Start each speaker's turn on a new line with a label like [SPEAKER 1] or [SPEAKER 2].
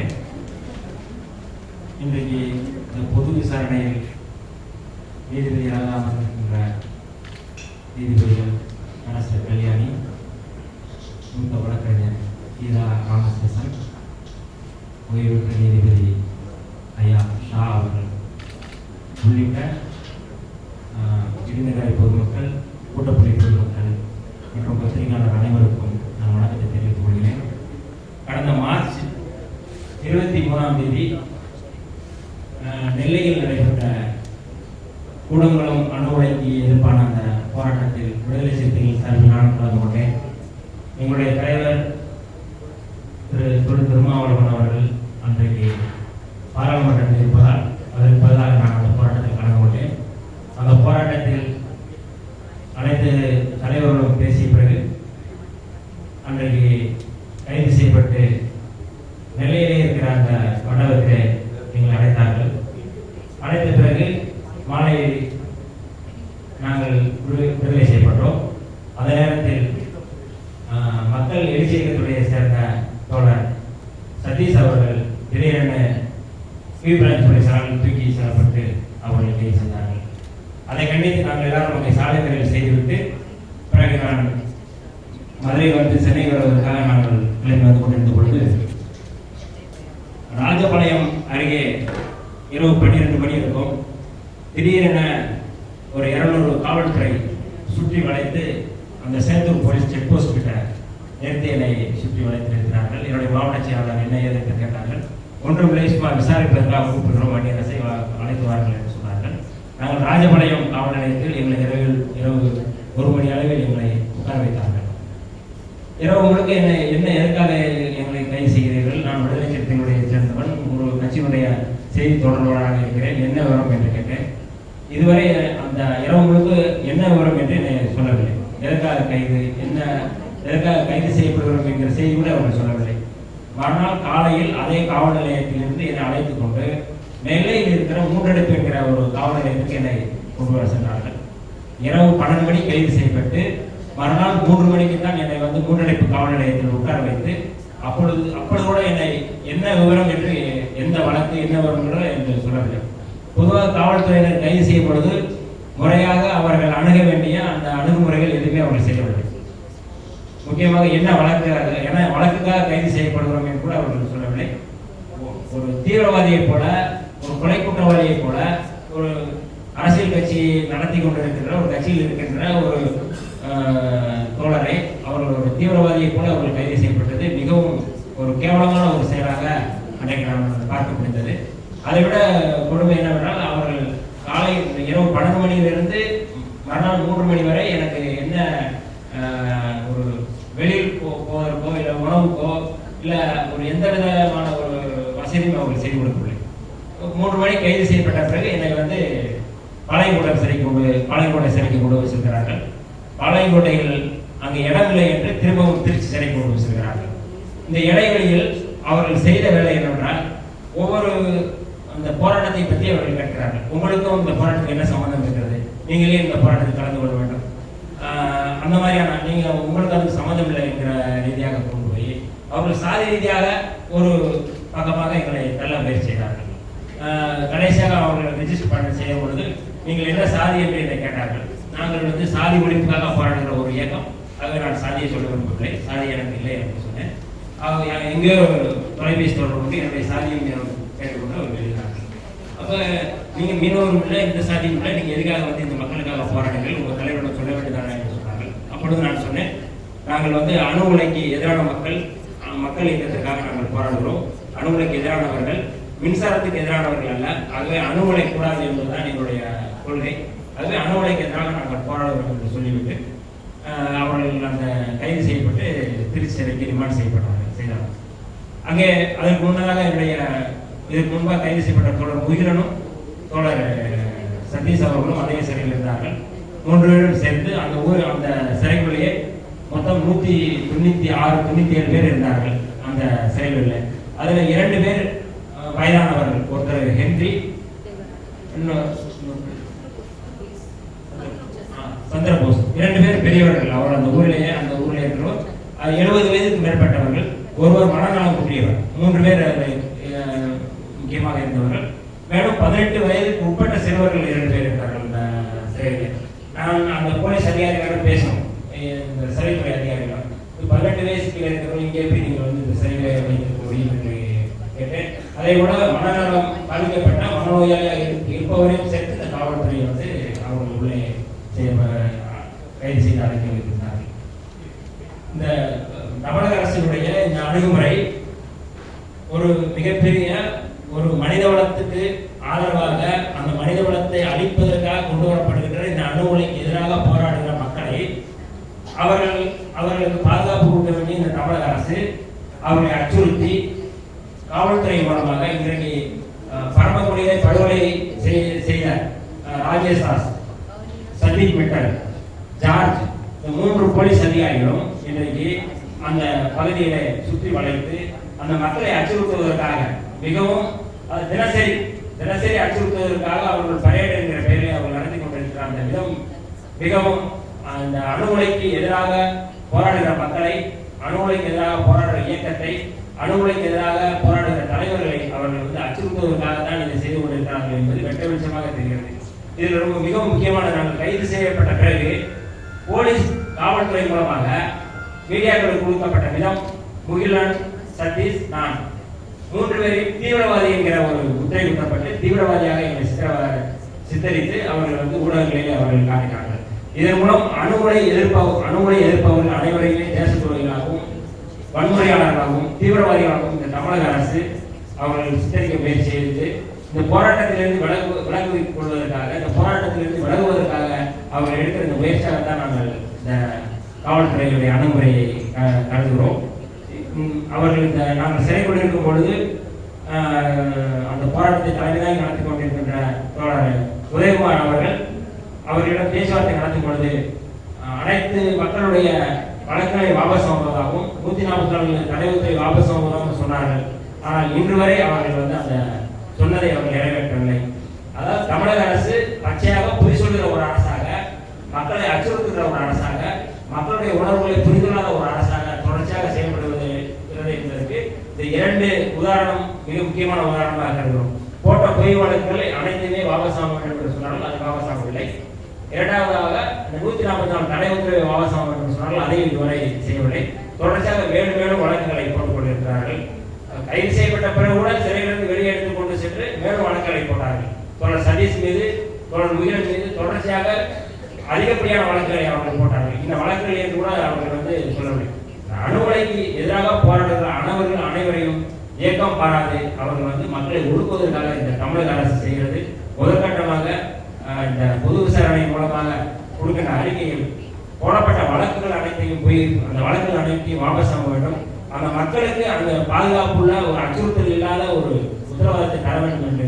[SPEAKER 1] கொள்கிறேன் இன்றைக்கு இந்த பொது விசாரணையில் நீதிபதியாக அமர்ந்திருக்கின்ற நீதிபதிகள் மனசர் கல்யாணி மூத்த வழக்கறிஞர் கீதா ராமசேசன் ஓய்வு பெற்ற நீதிபதி ஐயா ஷா அவர்கள் உள்ளிட்ட நெல்லையில் நடைபெற்ற கூடங்குளம் அணு உலைக்கு எதிர்ப்பான அந்த போராட்டத்தில் விடுதலை சிறுத்தைகள் சார்பில் நான் கலந்து கொண்டேன். எங்களுடைய தலைவர் திரு தொழில் திருமாவளவன் அவர்கள் அன்றைக்கு பாராளுமன்றத்தில் இருப்பதால் அதற்கு பதிலாக நான் அந்த போராட்டத்தில் கலந்து கொண்டேன் அந்த போராட்டத்தில் அனைத்து தலைவர்களும் பேசிய பிறகு அன்றைக்கு கைது செய்யப்பட்டு நெல்லையிலே இருக்கிற அந்த மண்டபத்திலே எங்களை அழைத்தார்கள் அழைத்த பிறகு மாலை நாங்கள் விடுதலை செய்யப்பட்டோம். அந்த நேரத்தில் மக்கள் எழுச்சி இயக்கத்துடைய சேர்ந்த தோழர் சதீஷ் அவர்கள் திடீரென ஸ்ரீ பிரான்ச் போலீசாரால் தூக்கி செல்லப்பட்டு அவர்கள் கை சென்றார்கள் அதை கண்டித்து நாங்கள் எல்லாரும் அங்கே சாலை மறியல் செய்துவிட்டு பிறகு நான் மதுரை வந்து சென்னை வருவதற்காக நாங்கள் கிளம்பி வந்து கொண்டிருந்த பொழுது ராஜபாளையம் அருகே இரவு பன்னிரெண்டு மணி திடீரென ஒரு இருநூறு காவல்துறை சுற்றி வளைத்து அந்த சேந்தூர் போலீஸ் செக் போஸ்ட் கிட்ட நேர்த்தி என்னை சுற்றி வளைத்து இருக்கிறார்கள் என்னுடைய மாவட்ட செயலாளர் என்ன ஏது என்று கேட்டார்கள். ஒன்றும் இல்லை சும்மா விசாரிப்பதற்காக கூப்பிடுறோம் வண்டி அரசை அழைத்துவார்கள் என்று சொன்னார்கள். நாங்கள் ராஜபாளையம் காவல் நிலையத்தில் எங்களை இரவில் இரவு ஒரு மணி அளவில் எங்களை உட்கார வைத்தார்கள். இரவு முழுக்க என்னை என்ன எதற்காக எங்களை கைது செய்கிறீர்கள்? நான் விடுதலை சிறுத்தைகளுடைய சேர்ந்தவன் ஒரு கட்சியினுடைய செய்தி தொடர்பாளராக இருக்கிறேன். என்ன விவரம் என்று கேட்டேன். இதுவரை அந்த இரவு முழுக்க என்ன விவரம் என்று என்னை சொல்லவில்லை. எதற்காக கைது என்ன எதற்காக கைது செய்யப்படுகிறோம் என்கிற செய்தி கூட அவர்கள் சொல்லவில்லை. மறுநாள் காலையில் அதே காவல் நிலையத்திலிருந்து என்னை அழைத்துக் கொண்டு நெல்லையில் இருக்கிற மூன்றடுப்பு என்கிற ஒரு காவல் நிலையத்துக்கு என்னை கொண்டு வர சென்றார்கள். இரவு பன்னெண்டு மணி கைது செய்யப்பட்டு மறுநாள் மூன்று மணிக்கு தான் என்னை வந்து மூன்றடைப்பு காவல் நிலையத்தில் உட்கார வைத்து அப்பொழுது அப்பொழுது கூட என்னை என்ன விவரம் என்று எந்த வழக்கு என்ன விவரம் என்று சொல்லவில்லை. பொதுவாக காவல்துறையினர் கைது செய்யும் பொழுது முறையாக அவர்கள் அணுக வேண்டிய அந்த அணுகுமுறைகள் எதுவுமே அவர்கள் செய்யவில்லை. முக்கியமாக என்ன வழக்கு என வழக்குக்காக கைது செய்யப்படுகிறோம் என்று கூட அவர்கள் சொல்லவில்லை. ஒரு தீவிரவாதியைப் போல ஒரு கொலை குற்றவாளியைப் போல ஒரு அரசியல் கட்சி நடத்தி கொண்டிருக்கின்ற ஒரு கட்சியில் இருக்கின்ற ஒரு தோழரை அவர்கள் ஒரு தீவிரவாதியைப் போல அவர்கள் கைது செய்யப்பட்டது மிகவும் ஒரு கேவலமான ஒரு செயலாக அன்றைக்கு நாம் பார்க்க முடிந்தது. அதை விட கொடுமை என்னவென்றால் அவர்கள் காலை இரவு பன்னெண்டு மணியிலிருந்து மறுநாள் மூன்று மணி வரை எனக்கு என்ன ஒரு வெளியில் போ- போவதற்கோ இல்லை உணவுக்கோ இல்லை ஒரு எந்த விதமான ஒரு வசதியும் அவர்கள் செய்து கொடுக்கவில்லை. மூன்று மணி கைது செய்யப்பட்ட பிறகு என்னை வந்து பாளையங்கோட்டை சிறைக்கு கொண்டு பாளையங்கோட்டை சிறைக்கு கொண்டு வச்சிருக்கிறார்கள் செல்கிறார்கள். பாளையங்கோட்டையில் அங்கு இடமில்லை என்று திரும்பவும் திருச்சி சிறைக்கு கொண்டு வச்சிருக்கிறார்கள் இந்த இடைவெளியில் அவர்கள் செய்த வேலை என்னவென்றால் ஒவ்வொரு அந்த போராட்டத்தை பற்றி அவர்கள் கேட்கிறார்கள். உங்களுக்கும் இந்த போராட்டத்துக்கு என்ன சம்மந்தம் இருக்கிறது? நீங்களே இந்த போராட்டத்தில் கலந்து கொள்ள வேண்டும். அந்த மாதிரியான நீங்கள் உங்களுக்கு அதுக்கு சம்மந்தம் இல்லை என்கிற ரீதியாக கொண்டு போய் அவர்கள் சாதி ரீதியாக ஒரு பக்கமாக எங்களை தள்ள முயற்சி செய்தார்கள். கடைசியாக அவர்கள் ரெஜிஸ்டர் பண்ண செய்யும் பொழுது நீங்கள் என்ன சாதி என்று என்னை கேட்டார்கள். நாங்கள் வந்து சாதி ஒழிப்புக்காக போராடுகிற ஒரு இயக்கம். ஆகவே நான் சாதியை சொல்ல விரும்பவில்லை. சாதி எனக்கு இல்லை என்று சொன்னேன். அவங்க எங்கேயோ தொலைபேசி தொடர்பு என்னுடைய சாதியும் அப்போ நீங்கள் மீனவர்கள் இந்த சாதியும் இல்லை எதுக்காக வந்து இந்த மக்களுக்காக போராடுங்கள்? உங்கள் தலைவரிடம் சொல்ல வேண்டியதானே என்று சொன்னார்கள். அப்பொழுது நான் சொன்னேன் நாங்கள் வந்து அணு உலைக்கு எதிரான மக்கள் மக்கள் இயக்கத்திற்காக நாங்கள் போராடுகிறோம். அணு உலைக்கு எதிரானவர்கள் மின்சாரத்துக்கு எதிரானவர்கள் அல்ல ஆகவே அணு உலை கூடாது என்பதுதான் எங்களுடைய கொள்கை. ஆகவே அணு உலைக்கு எதிராக நாங்கள் போராடுகிறோம் என்று சொல்லிவிட்டு அவர்கள் அந்த கைது செய்யப்பட்டு திருச்சி சிறைக்கு ரிமாண்ட் செய்யப்பட்டாங்க செய்தார்கள். அங்கே அதற்கு முன்னதாக என்னுடைய இதற்கு முன்பாக கைது செய்யப்பட்ட தோழர் முகிலனும் தோழர் சதீஷ் அவர்களும் அதே சிறையில் இருந்தார்கள். மூன்று பேரும் சேர்ந்து அந்த ஊர் அந்த சிறைக்குள்ளேயே மொத்தம் நூத்தி தொண்ணூத்தி ஆறு தொண்ணூத்தி ஏழு பேர் இருந்தார்கள் அந்த சிறைகளில் அதில் இரண்டு பேர் வயதானவர்கள். ஒருத்தர் ஹென்றி இன்னும் சந்திரபோஸ். இரண்டு பேர் பெரியவர்கள். அவர் அந்த ஊரிலேயே அந்த ஊரில் இருக்கிறோம் எழுபது வயதுக்கு மேற்பட்டவர்கள். ஒருவர் மனநலம் கூடியவர் மூன்று பேர் அதில் அஹ், முக்கியமாக இருந்தவர்கள் மேலும் பதினெட்டு வயதுக்கு உட்பட்ட சிறுவர்கள் இரண்டு பேர் இருந்தார்கள் இந்த சிறையில் நான் அந்த போலீஸ் அதிகாரிகளிடம் பேசணும். இந்த சரித்துறை அதிகாரிகள் பதினெட்டு வயசு கீழே இருக்கிறவங்க இங்கே போய் நீங்கள் வந்து இந்த சிறையில வைத்திருக்க முடியும் என்று கேட்டேன். அதே போல மனநலம் பாதிக்கப்பட்ட மனநோயாளியாக இருப்பவரையும் சேர்த்து இந்த காவல்துறை வந்து அவங்க உள்ளே செய்ய- கைது செய்து அழைக்க வைத்திருந்தார்கள் இந்த தமிழக அரசினுடைய இந்த அணுகுமுறை ஒரு மிகப்பெரிய ஒரு மனித வளத்துக்கு ஆதரவாக அந்த மனித வளத்தை அழிப்பதற்காக கொண்டு வரப்படுகின்ற இந்த அணுகுலைக்கு எதிராக போராடுகிற மக்களை அவர்கள் அவர்களுக்கு பாதுகாப்பு கொடுக்க வேண்டிய இந்த தமிழக அரசு அவர்களை அச்சுறுத்தி காவல்துறை மூலமாக இன்றைக்கு பரமக்குடியை படுகொலை செய்- செய்த ராஜேஷ் தாஸ் சந்தீப் மிட்டல் ஜார்ஜ் இந்த மூன்று போலீஸ் அதிகாரிகளும் இன்றைக்கு அந்த பகுதிகளை சுற்றி வளைத்து அந்த மக்களை அச்சுறுத்துவதற்காக மிகவும் அது தினசரி தினசரி அச்சுறுத்துவதற்காக அவர்கள் பரேடு என்கிற பெயரில் அவர்கள் நடத்தி கொண்டிருக்கிற அந்த விதம் மிகவும் அந்த அணுகுலைக்கு எதிராக போராடுகிற மக்களை அணுகுலைக்கு எதிராக போராடுகிற இயக்கத்தை அணுகுலைக்கு எதிராக போராடுகிற தலைவர்களை அவர்கள் வந்து அச்சுறுத்துவதற்காக தான் இதை செய்து கொண்டிருக்கிறார்கள் என்பது வெட்ட வெளிச்சமாக தெரிகிறது. இதில் ரொம்ப மிகவும் முக்கியமான நாங்கள் கைது செய்யப்பட்ட பிறகு போலீஸ் காவல்துறை மூலமாக மீடியாக்களுக்கு கொடுக்கப்பட்ட விதம் முகிலன் சதீஷ் நான். மூன்று பேரையும் தீவிரவாதி என்கிற ஒரு முத்திரை குத்தப்பட்டு தீவிரவாதியாக எங்களை சித்திரவதை சித்தரித்து அவர்கள் வந்து ஊடகங்களிலே அவர்கள் காட்டினார்கள். இதன் மூலம் அணுகுலை எதிர்ப்பாகும் அணுகுலை எதிர்ப்பவர்கள் அனைவரையுமே தேச துறைகளாகவும் வன்முறையாளர்களாகவும் தீவிரவாதிகளாகவும் இந்த தமிழக அரசு அவர்கள் சித்தரிக்க முயற்சி செய்து இந்த போராட்டத்திலிருந்து விலகு விலகு கொள்வதற்காக இந்த போராட்டத்திலிருந்து விலகுவதற்காக அவர்கள் எடுக்கிற இந்த முயற்சியாக தான் நாங்கள் இந்த காவல்துறையினுடைய அணுகுமுறையை கருதுகிறோம். அவர்கள் இந்த நாங்கள் சிறைக்குள் இருக்கும் பொழுது அந்த போராட்டத்தை தலைமையாக நடத்தி கொண்டிருக்கின்ற தோழர் உதயகுமார் அவர்கள் அவர்களிடம் பேச்சுவார்த்தை நடத்தும் பொழுது அனைத்து மக்களுடைய வழக்குகளை வாபஸ் வாங்குவதாகவும் நூத்தி நாற்பத்தி நாலு தலைவர்களை வாபஸ் வாங்குவதாகவும் சொன்னார்கள். ஆனால் இன்று வரை அவர்கள் வந்து அந்த சொன்னதை அவர்கள் நிறைவேற்றவில்லை. அதாவது தமிழக அரசு பச்சையாக பொய் சொல்கிற ஒரு அரசாக மக்களை அச்சுறுத்துகிற ஒரு அரசாக மக்களுடைய உணர்வுகளை புரிந்துள்ளாத ஒரு அரசாக தொடர்ச்சியாக செயல்படுவது இருக்கிறது என்பதற்கு இந்த இரண்டு உதாரணம் மிக முக்கியமான உதாரணமாக கருதுகிறோம். போட்ட பொய் வழக்குகளை அனைத்துமே வாபஸ் வாங்க வேண்டும் என்று சொன்னாலும் அது வாபஸ் வாங்கவில்லை இரண்டாவதாக இந்த நூத்தி நாற்பத்தி நாலு தடை உத்தரவை வாபஸ் வாங்க வேண்டும் என்று சொன்னாலும் அதையும் இதுவரை செய்யவில்லை. தொடர்ச்சியாக மேலும் மேலும் வழக்குகளை போட்டுக் கொண்டிருக்கிறார்கள். கைது செய்யப்பட்ட பிறகு கூட சிறையிலிருந்து வெளியே எடுத்துக் கொண்டு சென்று மேலும் வழக்குகளை போட்டார்கள். தொடர் சதீஷ் மீது தொடர் முகிலன் மீது தொடர்ச்சியாக அதிகப்படியான வழக்குகளை அவர்கள் போட்டார்கள். இந்த வழக்குகளை கூட அவர்கள் வந்து சொல்லவில்லை. அணுகொலைக்கு எதிராக போராடுகிற அனைவர்கள் அனைவரையும் இயக்கம் பாராது. அவர்கள் வந்து மக்களை ஒடுக்குவதற்காக இந்த தமிழக அரசு செய்கிறது. முதற்கட்டமாக இந்த பொது விசாரணை மூலமாக கொடுக்கின்ற அறிக்கையில் போடப்பட்ட வழக்குகள் அனைத்தையும் போய் அந்த வழக்குகள் அனைத்தையும் வாபஸ் ஆக வேண்டும். அந்த மக்களுக்கு அந்த பாதுகாப்புள்ள ஒரு அச்சுறுத்தல் இல்லாத ஒரு உத்தரவாதத்தை தர வேண்டும் என்று